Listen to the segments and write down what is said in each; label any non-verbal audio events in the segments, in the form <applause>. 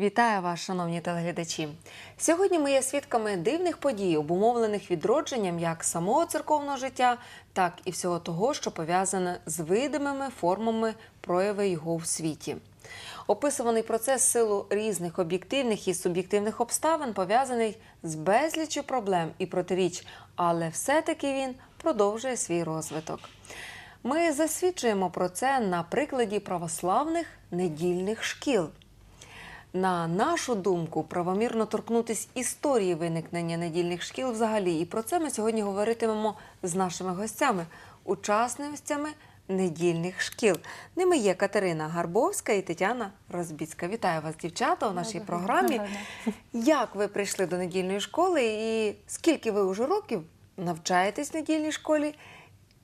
Вітаю вас, шановні телеглядачі. Сьогодні ми є свідками дивних подій, обумовлених відродженням як самого церковного життя, так і всього того, що пов'язане з видимими формами прояви його в світі. Описуваний процес силу різних об'єктивних і суб'єктивних обставин пов'язаний з безліччю проблем і протиріч, але все-таки він продовжує свій розвиток. Ми засвідчуємо про це на прикладі православних недільних шкіл. На нашу думку, правомірно торкнутись історії виникнення недільних шкіл взагалі. І про це ми сьогодні говоритимемо з нашими гостями, учасницями недільних шкіл. Ними є Катерина Гарбовська і Тетяна Розбіцька. Вітаю вас, дівчата, у нашій програмі. Як ви прийшли до недільної школи і скільки ви уже років навчаєтесь в недільній школі?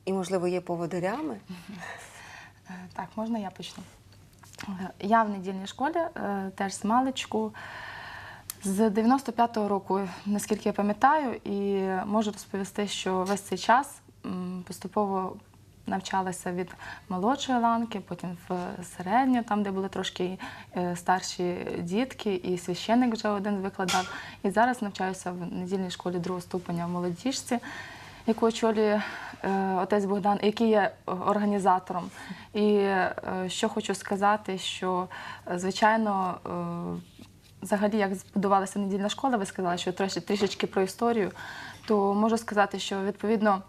І, можливо, є поводирями? Так, можна я почну. Е, Я в недільній школі, е, теж з маличку. З 95-го року, наскільки я пам'ятаю, і можу розповісти, що весь цей час поступово навчалася від молодшої ланки, потім в середню, там, де були трошки е, старші дітки, і священник вже один викладав. І зараз навчаюся в недільній школі другого ступеня в молодіжці, яку очолює е, отець Богдан, який є е, організатором. І е, що хочу сказати, що звичайно. Взагалі, як збудувалася недільна школа, ви сказали, що трішки, трішечки про історію, то можу сказати, що відповідно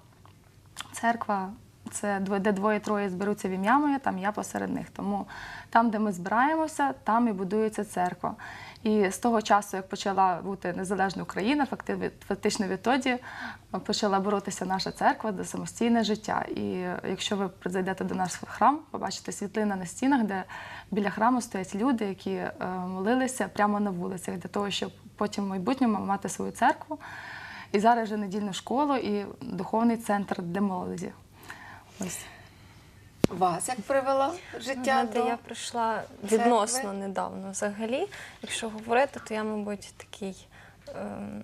церква це де двоє-троє зберуться в ім'я моє, там я посеред них. Тому там, де ми збираємося, там і будується церква. І з того часу, як почала бути незалежна Україна, фактично відтоді почала боротися наша церква за самостійне життя. І якщо ви зайдете до нас в храм, побачите світлина на стінах, де біля храму стоять люди, які е, молилися прямо на вулицях, для того, щоб потім в майбутньому мати свою церкву. І зараз вже недільну школу і духовний центр для молоді. Ось. Вас як привело життя Знаєте, до я прийшла церкви? відносно недавно взагалі. Якщо говорити, то я, мабуть, такий. ем,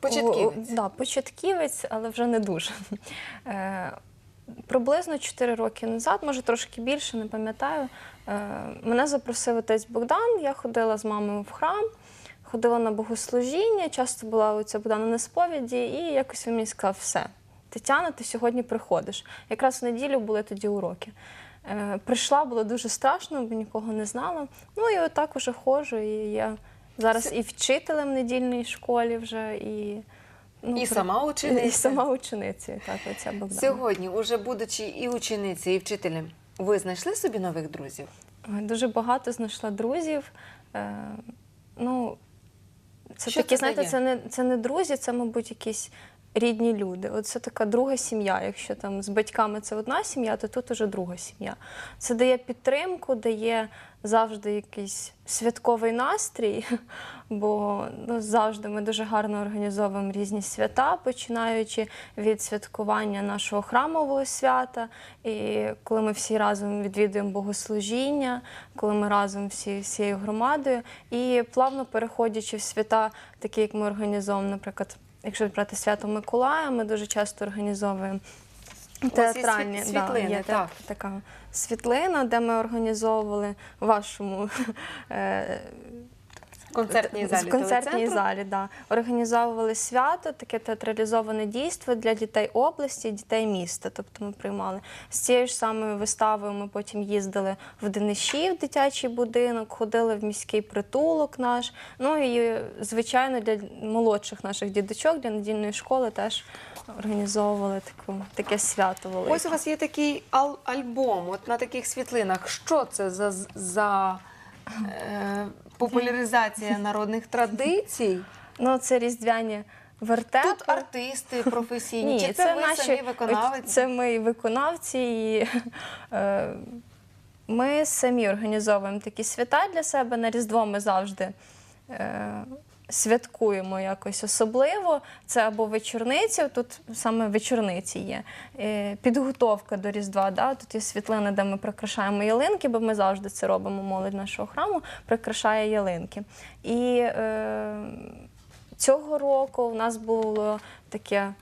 початківець? о, Да, початківець, але вже не дуже. Е, Приблизно 4 роки назад, може трошки більше, не пам'ятаю. е, Мене запросив отець Богдан. Я ходила з мамою в храм, ходила на богослужіння, часто була у ця Богдана на сповіді, і якось він мені сказав, все. Тетяна, ти сьогодні приходиш. Якраз в неділю були тоді уроки. Е, прийшла, було дуже страшно, бо нікого не знала. Ну і отак уже ходжу. І я зараз і вчителем в недільній школі вже, і, ну, І при- сама учениця. І сама учениця, так, оця Богдана. Сьогодні, уже будучи і ученицею, і вчителем, ви знайшли собі нових друзів? Дуже багато знайшла друзів. Е, ну, це Що такі, це знаєте, дає? це не, це не друзі, це, мабуть, якісь рідні люди. От це така друга сім'я. Якщо там з батьками це одна сім'я, то тут уже друга сім'я. Це дає підтримку, дає завжди якийсь святковий настрій, <laughs> бо ну, завжди ми дуже гарно організовуємо різні свята, починаючи від святкування нашого храмового свята. І коли ми всі разом відвідуємо богослужіння, коли ми разом всі всією громадою, і плавно переходячи в свята, такі як ми організовуємо, наприклад, якщо брати свято Миколая, ми дуже часто організовуємо. Театральні світ- да, світлини, є так. така світлина, де ми організовували вашому <laughs> е, концертній залі в концертній телецентру? залі, да. Організовували свято, таке театралізоване дійство для дітей області, дітей міста. Тобто ми приймали з цією ж самою виставою. Ми потім їздили в Дениші, в дитячий будинок, ходили в міський притулок наш. Ну і звичайно для молодших наших діточок, для недільної школи теж організовували таку таке свято велике. Ось у вас є такий ал- альбом, от на таких світлинах. Що це за, за е, популяризація народних традицій? Ну це різдвяні вертепи. Тут артисти професійні, чи це, ви наші, самі виконавці? Це ми виконавці, і е, ми самі організовуємо такі свята для себе. На Різдво ми завжди е, святкуємо якось особливо. Це або вечорниця, тут саме вечорниці є. Е, підготовка до Різдва. Да? Тут є світлини, де ми прикрашаємо ялинки, бо ми завжди це робимо. Молодь нашого храму прикрашає ялинки. І е, цього року у нас було таке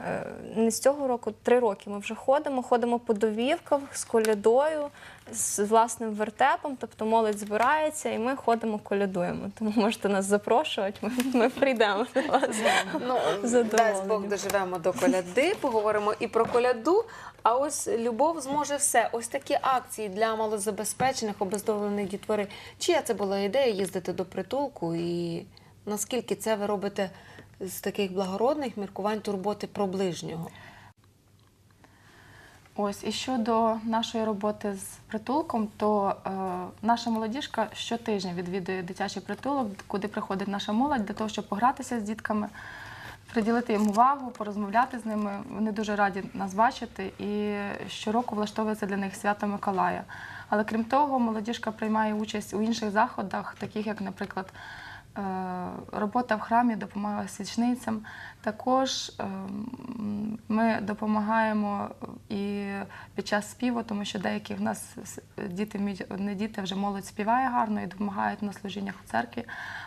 е, не з цього року, три роки ми вже ходимо. Ходимо по довівках з колядою, з власним вертепом. Тобто молодь збирається, і ми ходимо колядуємо. Тому можете нас запрошувати. Ми, ми прийдемо до вас. Ну, дасть Бог доживемо до коляди, поговоримо і про коляду. А ось любов зможе все. Ось такі акції для малозабезпечених, обездолених дітвори. Чия це була ідея їздити до притулку? І наскільки це ви робите з таких благородних міркувань турботи про ближнього? Ось і щодо нашої роботи з притулком, то е, наша молодіжка щотижня відвідує дитячий притулок, куди приходить наша молодь для того, щоб погратися з дітками, приділити їм увагу, порозмовляти з ними. Вони дуже раді нас бачити. І щороку влаштовується для них свято Миколая. Але крім того, молодіжка приймає участь у інших заходах, таких як, наприклад, робота в храмі, допомога свічницям. Також ем, ми допомагаємо і під час співу, тому що деякі в нас діти не діти, вже молодь співає гарно і допомагають на служіннях в церкві,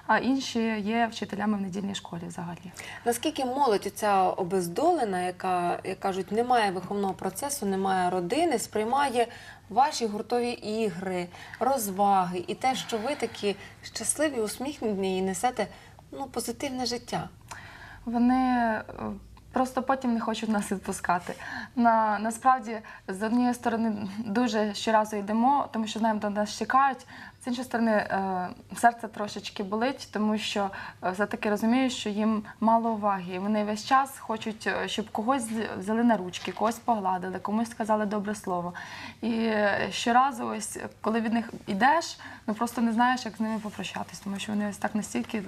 а інші є вчителями в недільній школі взагалі. Наскільки молодь ця обездолена, яка, як кажуть, немає виховного процесу, немає родини, сприймає ваші гуртові ігри, розваги і те, що ви такі щасливі, усміхнені і несете ну, позитивне життя. Вони е, просто потім не хочуть нас відпускати. На, насправді, з однієї сторони, дуже щоразу йдемо, тому що знаємо, до нас чекають. З іншої сторони, е, серце трошечки болить, тому що е, все-таки розумію, що їм мало уваги. Вони весь час хочуть, е, щоб когось взяли на ручки, когось погладили, комусь сказали добре слово. І щоразу, ось коли від них йдеш, ну просто не знаєш, як з ними попрощатись, тому що вони ось так настільки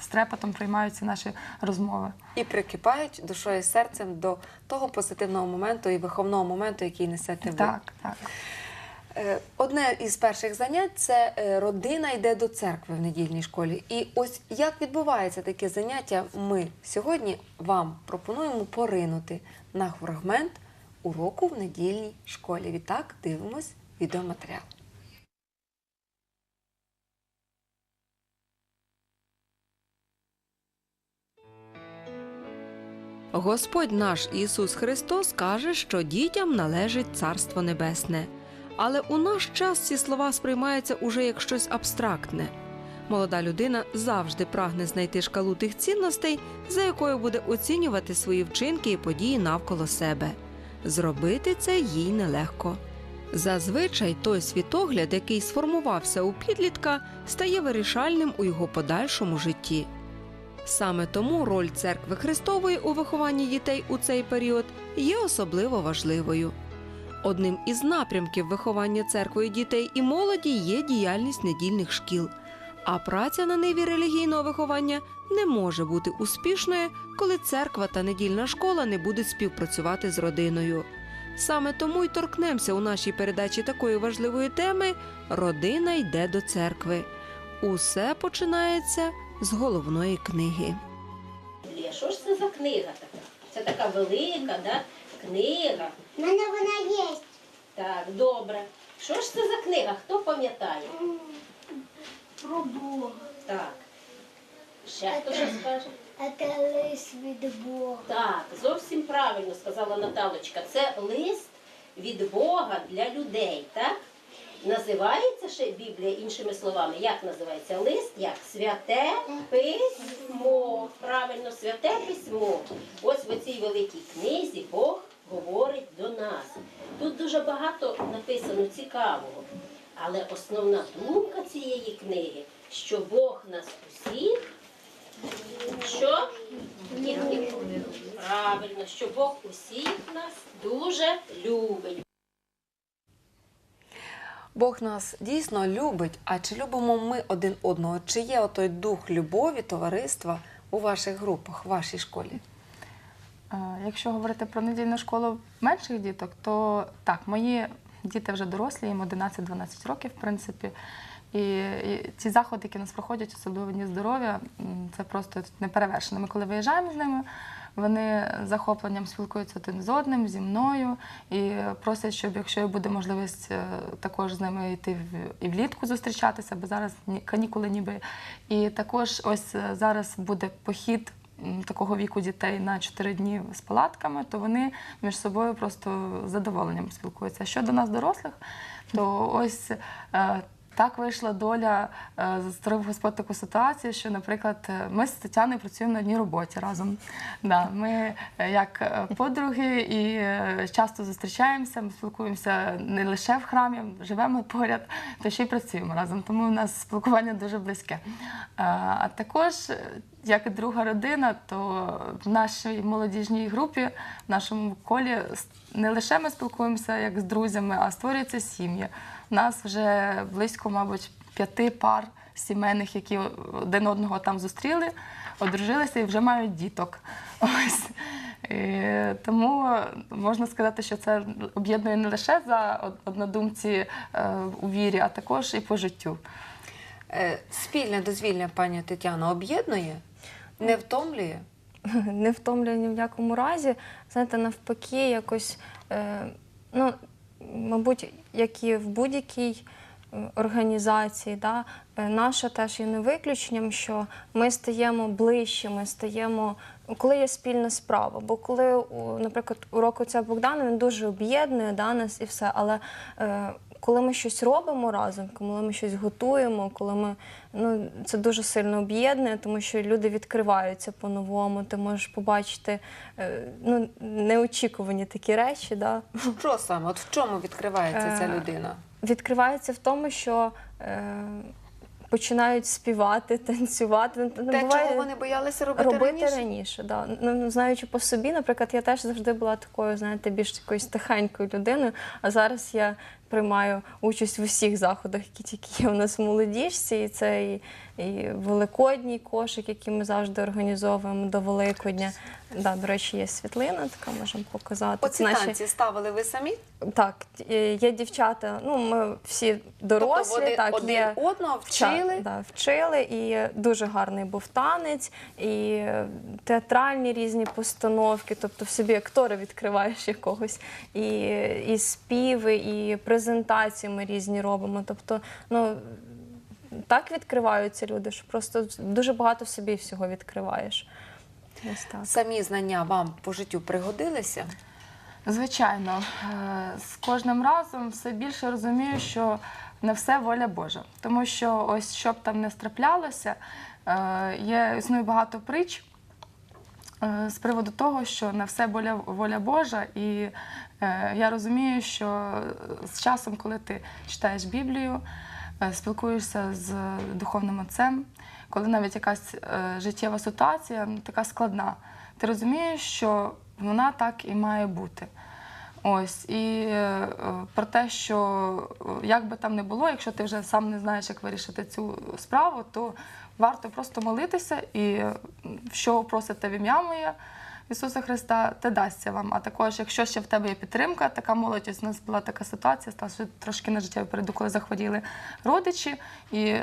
з трепетом приймають наші розмови. І прикипають душою і серцем до того позитивного моменту і виховного моменту, який несете ви. Так, так. Е, Одне із перших занять це е, родина йде до церкви в недільній школі. І ось як відбувається таке заняття, ми сьогодні вам пропонуємо поринути на фрагмент уроку в недільній школі. Відтак дивимось відеоматеріал. Господь наш Ісус Христос каже, що дітям належить Царство Небесне. Але у наш час ці слова сприймаються уже як щось абстрактне. Молода людина завжди прагне знайти шкалу тих цінностей, за якою буде оцінювати свої вчинки і події навколо себе. Зробити це їй нелегко. Зазвичай той світогляд, який сформувався у підлітка, стає вирішальним у його подальшому житті. Саме тому роль церкви Христової у вихованні дітей у цей період є особливо важливою. Одним із напрямків виховання церквою дітей і молоді є діяльність недільних шкіл. А праця на ниві релігійного виховання не може бути успішною, коли церква та недільна школа не будуть співпрацювати з родиною. Саме тому й торкнемося у нашій передачі такої важливої теми Родина йде до церкви. Усе починається з головної книги. Що ж це за книга така? Це така велика, да? книга. У мене вона є. Так, добре. Що ж це за книга? Хто пам'ятає? Про Бога. Так. Ще хто що скаже? Це лист від Бога. Так, зовсім правильно сказала Наталочка. Це лист від Бога для людей, так? Називається ще Біблія іншими словами. Як називається? Лист як святе письмо. Правильно, святе письмо. Ось в цій великій книзі Бог говорить до нас. Тут дуже багато написано цікавого. Але основна думка цієї книги, що Бог нас усіх що? Правильно, що Бог усіх нас дуже любить. Бог нас дійсно любить. А чи любимо ми один одного? Чи є отой дух любові, товариства у ваших групах, в вашій школі? Е, Якщо говорити про недільну школу менших діток, то так, мої діти вже дорослі, їм 11-12 років, в принципі. І, ці заходи, які у нас проходять, особливо Дні здоров'я, це просто неперевершено. Ми коли виїжджаємо з ними, вони з захопленням спілкуються один з одним, зі мною, і просять, щоб якщо буде можливість е, також з ними йти в, і влітку зустрічатися, бо зараз ні- канікули ніби. І також ось е, зараз буде похід такого віку дітей на 4 дні з палатками, то вони між собою просто з задоволенням спілкуються. А щодо нас, дорослих, то ось. Так вийшла доля, е, створив Господь таку ситуацію, що, наприклад, е, ми з Тетяною працюємо на одній роботі разом. Да, ми е, як подруги і часто зустрічаємося, ми спілкуємося не лише в храмі, живемо поряд, то ще й працюємо разом. Тому у нас спілкування дуже близьке. А також, як друга родина, то в нашій молодіжній групі, в нашому колі не лише ми спілкуємося як з друзями, а створюються сім'ї. У нас вже близько, мабуть, п'яти пар сімейних, які один одного там зустріли, одружилися і вже мають діток. <laughs> Ось. І тому можна сказати, що це об'єднує не лише за однодумці е, у вірі, а також і по життю. Е, Спільне дозвілля пані Тетяна об'єднує, не втомлює. <laughs> не втомлює ні в якому разі. Знаєте, навпаки, якось, е, ну, мабуть, як і в будь-якій е, організації, да, е, наша теж є не виключенням, що ми стаємо ближче, ми стаємо, коли є спільна справа. Бо коли, наприклад, урок отця Богдана, він дуже об'єднує да, нас і все, але е, коли ми щось робимо разом, коли ми щось готуємо, коли ми ну це дуже сильно об'єднує, тому що люди відкриваються по-новому. Ти можеш побачити е, ну, неочікувані такі речі. Да? Що саме? От в чому відкривається ця Е, людина? Відкривається в тому, що е, починають співати, танцювати. Ну, Те, буває- чого вони боялися робити, робити раніше? раніше. да. ну, ну, знаючи по собі, наприклад, я теж завжди була такою, знаєте, більш такою тихенькою людиною. А зараз я приймаю участь в усіх заходах, які тільки є у нас в молодіжці. І це і, і великодній кошик, який ми завжди організовуємо до Великодня. Да, до речі, є світлина, така можемо показати. Оці Це танці ставили ви самі? Так, є дівчата, ну ми всі дорослі, тобто вони так, один є одного вчили? Да, вчили, і дуже гарний був танець, і театральні різні постановки, тобто в собі актора відкриваєш якогось, і, і співи, і презентації ми різні робимо. Тобто, ну так відкриваються люди, що просто дуже багато в собі всього відкриваєш. Ось так. Самі знання вам по життю пригодилися? Звичайно, е, з кожним разом все більше розумію, що не все воля Божа. Тому що ось що б там не страплялося, е, є існує багато притч з приводу того, що не все воля, воля Божа. І е, я розумію, що з часом, коли ти читаєш Біблію, е, спілкуєшся з духовним отцем, коли навіть якась е, життєва ситуація ну, така складна, ти розумієш, що вона так і має бути. Ось і е, про те, що е, як би там не було, якщо ти вже сам не знаєш, як вирішити цю справу, то варто просто молитися і що просите в ім'я моє Ісуса Христа, те дасться вам. А також, якщо ще в тебе є підтримка, така молодь, у нас була така ситуація, сталося трошки на життєву перейду, коли захворіли родичі, і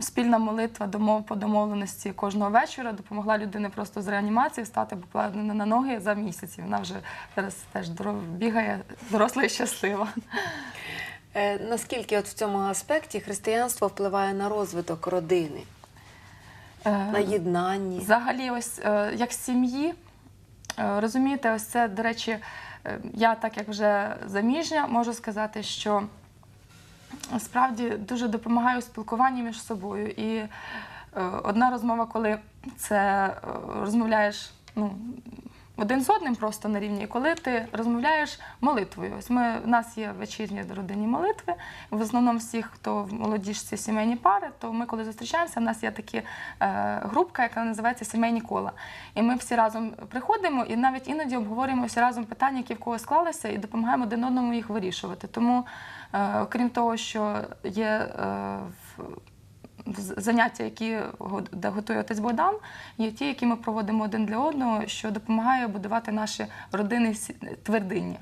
спільна молитва домов по домовленості кожного вечора допомогла людині просто з реанімації стати покладена на ноги за місяць. Вона вже зараз теж бігає, доросла і щаслива. Е, наскільки от в цьому аспекті християнство впливає на розвиток родини, на єднанні? Взагалі, ось е, як сім'ї, е, розумієте, ось це, до речі, е, я так як вже заміжня, можу сказати, що справді дуже допомагаю у спілкуванні між собою. І е, одна розмова, коли це е, розмовляєш ну, один з одним просто на рівні, і коли ти розмовляєш молитвою. Ось ми, у нас є вечірні родинні молитви. В основному всіх, хто в молодіжці сімейні пари, то ми, коли зустрічаємося, у нас є такі е, групка, яка називається Сімейні кола. І ми всі разом приходимо і навіть іноді обговорюємо всі разом питання, які в кого склалися, і допомагаємо один одному їх вирішувати. Тому, е, окрім того, що є е, в в- заняття, які де готує отець Богдан, є ті, які ми проводимо один для одного, що допомагає будувати наші родини твердині.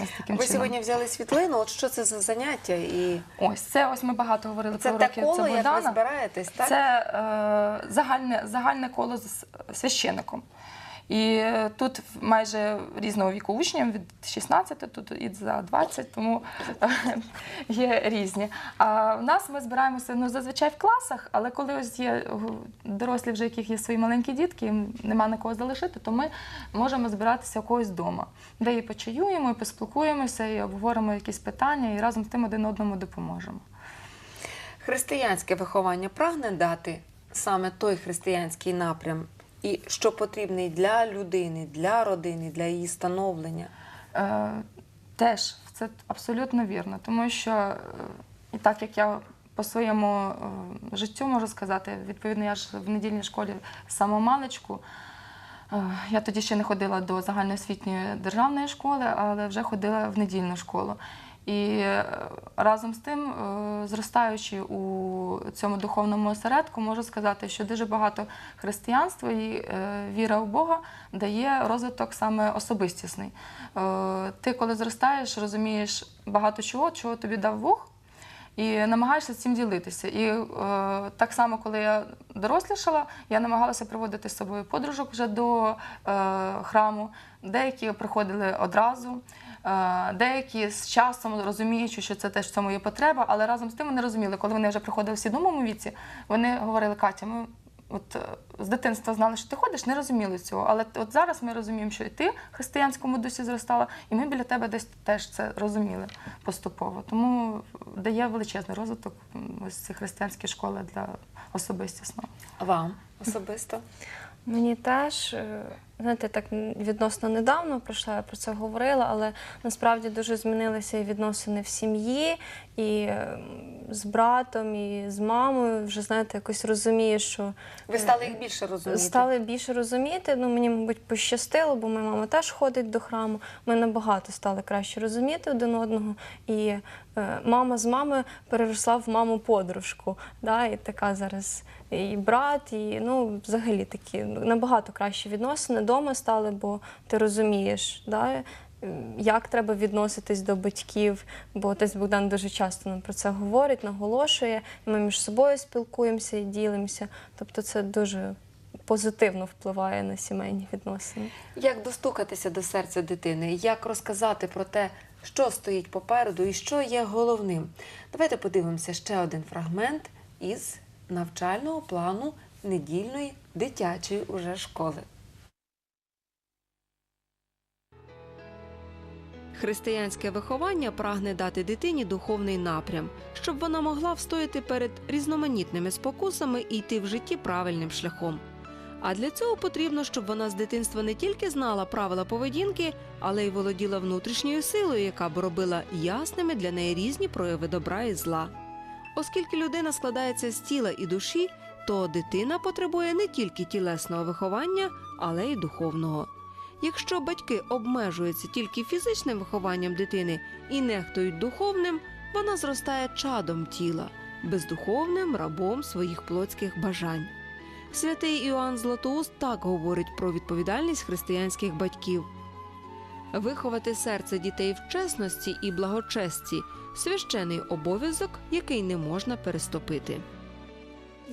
Ось таким Ви чином. сьогодні взяли світлину. От що це за заняття? І Ось це ось ми багато говорили це про уроки коло, отця як ви збираєтесь, так? Це е, загальне, загальне коло з священником. І е, тут майже різного віку учнів, від 16, тут і за 20, тому е, <laughs> є різні. А в нас ми збираємося ну, зазвичай в класах, але коли ось є е, дорослі, вже яких є свої маленькі дітки, їм нема на кого залишити, то ми можемо збиратися у когось вдома, де і почаюємо, і поспілкуємося, і обговоримо якісь питання, і разом з тим один одному допоможемо. Християнське виховання прагне дати саме той християнський напрям, і що потрібний для людини, для родини, для її становлення. Е, теж це абсолютно вірно, тому що е, і так як я по своєму е, життю можу сказати, відповідно, я ж в недільній школі самого е, Я тоді ще не ходила до загальноосвітньої державної школи, але вже ходила в недільну школу. І е, разом з тим, е, зростаючи у цьому духовному осередку, можу сказати, що дуже багато християнства і е, віра в Бога дає розвиток саме особистісний. Ти, коли зростаєш, розумієш багато чого, чого тобі дав Бог, і намагаєшся цим ділитися. І е, так само, коли я дорослішала, я намагалася приводити з собою подружок вже до е, храму. Деякі приходили одразу, деякі з часом розуміючи, що це теж в цьому є потреба, але разом з тим вони розуміли, коли вони вже приходили в свідомому віці, вони говорили, Катя, ми от е, з дитинства знали, що ти ходиш, не розуміли цього. Але от зараз ми розуміємо, що і ти в християнському дусі зростала, і ми біля тебе десь теж це розуміли поступово. Тому дає величезний розвиток ось ці християнські школи для особистісного. Вам особисто? Мені теж, е, знаєте, так відносно недавно пройшла, я про це говорила, але насправді дуже змінилися і відносини в сім'ї, і е, з братом, і з мамою. Вже знаєте, якось розумієш, що Ви стали їх більше розуміти? Стали більше розуміти. Ну мені, мабуть, пощастило, бо моя мама теж ходить до храму. Ми набагато стали краще розуміти один одного. І е, мама з мамою переросла в маму подружку. Да, і така зараз і брат, і ну, взагалі такі набагато кращі відносини вдома стали, бо ти розумієш. Да, як треба відноситись до батьків, бо отець Богдан дуже часто нам про це говорить, наголошує. Ми між собою спілкуємося і ділимося. Тобто це дуже позитивно впливає на сімейні відносини. Як достукатися до серця дитини? Як розказати про те, що стоїть попереду і що є головним? Давайте подивимося ще один фрагмент із навчального плану недільної дитячої уже школи. Християнське виховання прагне дати дитині духовний напрям, щоб вона могла встояти перед різноманітними спокусами і йти в житті правильним шляхом. А для цього потрібно, щоб вона з дитинства не тільки знала правила поведінки, але й володіла внутрішньою силою, яка б робила ясними для неї різні прояви добра і зла. Оскільки людина складається з тіла і душі, то дитина потребує не тільки тілесного виховання, але й духовного. Якщо батьки обмежуються тільки фізичним вихованням дитини і нехтують духовним, вона зростає чадом тіла, бездуховним рабом своїх плотських бажань. Святий Іоанн Златоуст так говорить про відповідальність християнських батьків. Виховати серце дітей в чесності і благочесті священий обов'язок, який не можна переступити.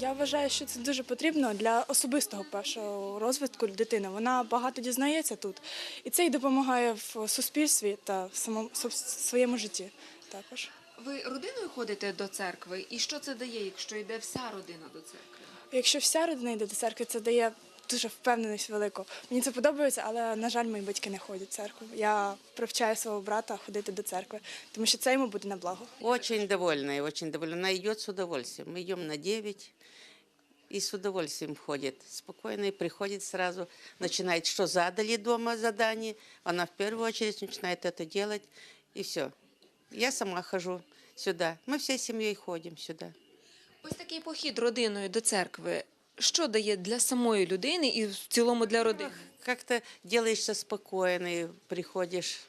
Я вважаю, що це дуже потрібно для особистого першого розвитку дитини. Вона багато дізнається тут, і це й допомагає в суспільстві та в самому в своєму житті також. Ви родиною ходите до церкви, і що це дає, якщо йде вся родина до церкви? Якщо вся родина йде до церкви, це дає дуже впевненість велику. Мені це подобається, але на жаль, мої батьки не ходять в церкву. Я привчаю свого брата ходити до церкви, тому що це йому буде на благо. Очень довольна, очень довольна. Она идет с удовольствием. Мы идем на 9 и с удовольствием ходит. Спокойно и приходит сразу, начинает, что задали дома задание. Она в первую очередь начинает это делать, и все. Я сама хожу сюда. Мы всей семьей ходим сюда. Ось такий похід родиною до церкви. Що дає для самої людини і в цілому для родини? Как-то делаешься спокойный, приходишь,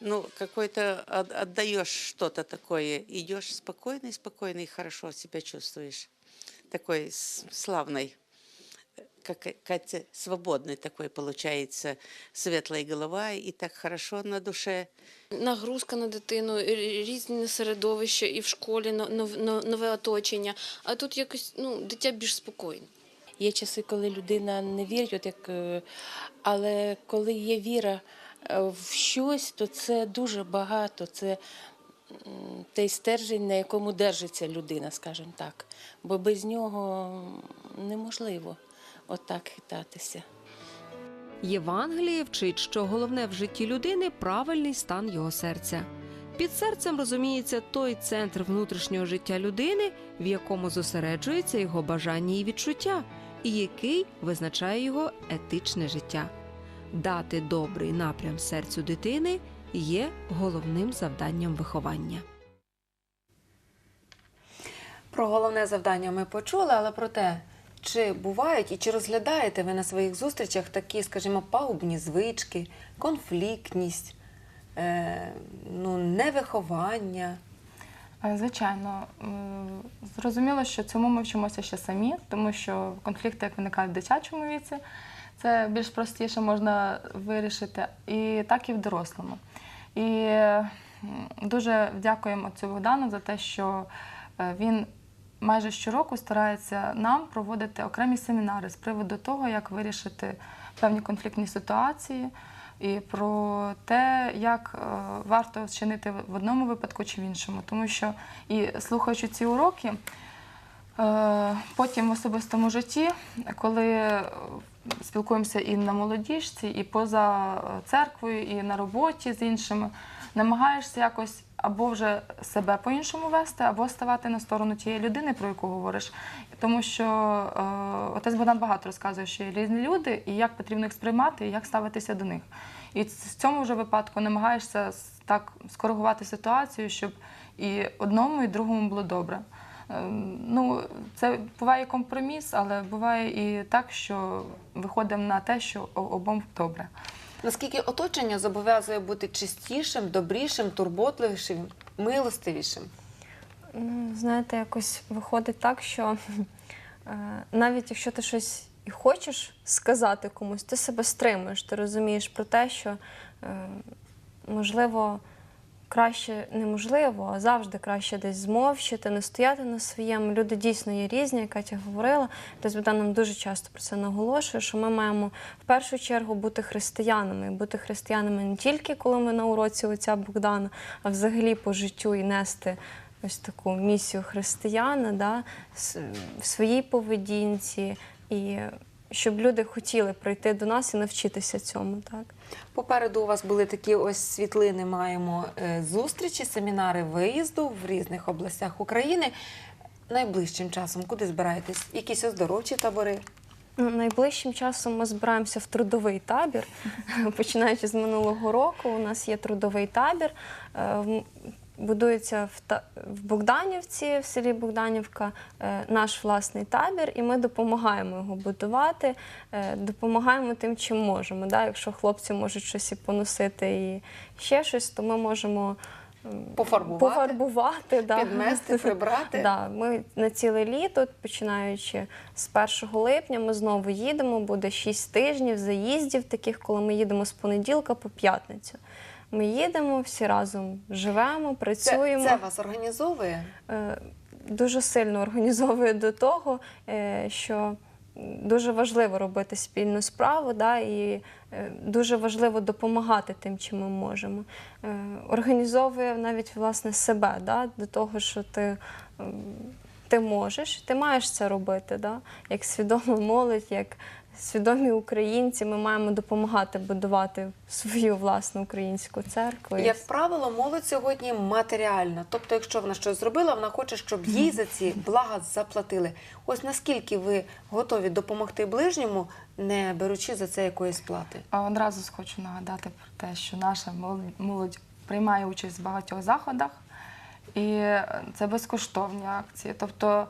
ну, какой-то от- отдаешь что-то такое, идешь спокойный, спокойный, хорошо себя чувствуешь. Такой с- славный, э, как Катя, свободный такой получается, светлая голова, и так хорошо на душе. нагрузка на дитину, рі- різне середовище і в школі но- нов- нове оточення. А тут якось ну, дитя більш спокійне. Є часи, коли людина не вірить, от як, е, але коли є віра е, в щось, то це дуже багато. Це той стержень, на якому держиться людина, скажімо так. Бо без нього неможливо отак хитатися. Євангеліє вчить, що головне в житті людини правильний стан його серця. Під серцем розуміється той центр внутрішнього життя людини, в якому зосереджується його бажання і відчуття, і який визначає його етичне життя. Дати добрий напрям серцю дитини є головним завданням виховання. Про головне завдання ми почули, але про те, чи бувають і чи розглядаєте ви на своїх зустрічах такі, скажімо, пагубні звички, конфліктність, е, ну, невиховання. Е, Звичайно, зрозуміло, що цьому ми вчимося ще самі, тому що конфлікти, як виникають в дитячому віці, це більш простіше можна вирішити, і так і в дорослому. І дуже дякуємо отцю Богдану за те, що е, він майже щороку старається нам проводити окремі семінари з приводу того, як вирішити певні конфліктні ситуації. І про те, як е, варто вчинити в одному випадку чи в іншому. Тому що і слухаючи ці уроки, е, потім в особистому житті, коли спілкуємося і на молодіжці, і поза е, церквою, і на роботі з іншими, намагаєшся якось або вже себе по-іншому вести, або ставати на сторону тієї людини, про яку говориш. Тому що е, отець Богдан багато розказує, що є різні люди, і як потрібно їх сприймати, і як ставитися до них. І в цьому вже випадку намагаєшся так скоригувати ситуацію, щоб і одному, і другому було добре. Е, Ну, це буває компроміс, але буває і так, що виходимо на те, що обом добре. Наскільки оточення зобов'язує бути чистішим, добрішим, турботливішим, милостивішим? Ну, знаєте, якось виходить так, що <laughs> е, навіть якщо ти щось і хочеш сказати комусь, ти себе стримуєш, ти розумієш про те, що е, можливо краще неможливо, а завжди краще десь змовчити, не стояти на своєму. Люди дійсно є різні, як Катя говорила. Богдан нам дуже часто про це наголошує, що ми маємо в першу чергу бути християнами, і бути християнами не тільки коли ми на уроці отця Богдана, а взагалі по життю і нести ось таку місію християна да, в своїй поведінці, і щоб люди хотіли прийти до нас і навчитися цьому. Так. Попереду у вас були такі ось світлини. Маємо е, зустрічі, семінари виїзду в різних областях України. Найближчим часом куди збираєтесь? Якісь оздоровчі табори? Ну, Найближчим часом ми збираємося в трудовий табір. <laughs> Починаючи з минулого року, у нас є трудовий табір. Будується в, та- в Богданівці, в селі Богданівка, е, наш власний табір, і ми допомагаємо його будувати, е, допомагаємо тим, чим можемо. Да? Якщо хлопці можуть щось і поносити і ще щось, то ми можемо Пофарбувати? пофарбувати да. Підмести, <laughs> прибрати? Да, ми на ціле літо, починаючи з 1 липня, ми знову їдемо. Буде 6 тижнів заїздів, таких, коли ми їдемо з понеділка по п'ятницю. Ми їдемо всі разом, живемо, працюємо. це вас організовує? Е, дуже сильно організовує до того, е, що дуже важливо робити спільну справу, да, і е, дуже важливо допомагати тим, чим ми можемо. Організовує навіть власне себе да, до того, що ти. ем, Ти можеш, ти маєш це робити, да? як свідома молодь, як свідомі українці, ми маємо допомагати будувати свою власну українську церкву. Як правило, молодь сьогодні матеріальна. Тобто, якщо вона щось зробила, вона хоче, щоб їй за ці блага заплатили. Ось наскільки ви готові допомогти ближньому, не беручи за це якоїсь плати? А Одразу хочу нагадати про те, що наша молодь- молодь приймає участь в багатьох заходах. І це безкоштовні акції. Тобто,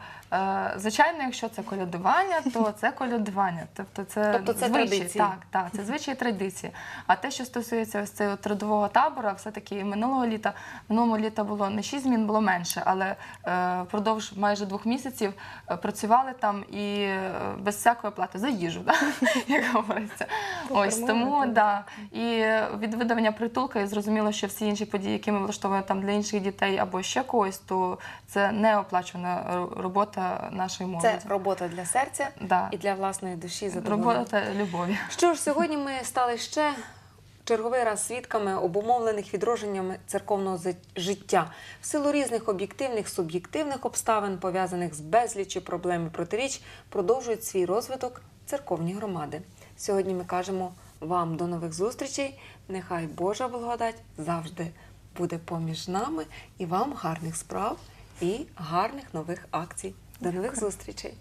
звичайно, якщо це колядування, то <laughs> це колядування. Тобто це, Тобто це звичаї, традиції. Так, так, це звичаї традиції. А те, що стосується ось цього трудового табора, все-таки минулого літа, минулого літа було не 6 змін, було менше, але е, впродовж майже двох місяців е, працювали там і е, без всякої плати за їжу, да? <laughs> як говориться. Ось тому да. І е, від видавання притулка і зрозуміло, що всі інші події, які ми влаштовуємо там для інших дітей або ще когось, то це не оплачувана ро- робота нашої молоді. Це робота для серця Да. і для власної душі задоволення. Робота любові. Що ж, сьогодні ми стали ще черговий раз свідками обумовлених відродженнями церковного життя в силу різних об'єктивних, суб'єктивних обставин, пов'язаних з безліччю проблем і протиріч, продовжують свій розвиток церковні громади. Сьогодні ми кажемо вам до нових зустрічей. Нехай Божа благодать завжди буде поміж нами і вам гарних справ і гарних нових акцій. До нових зустрічей!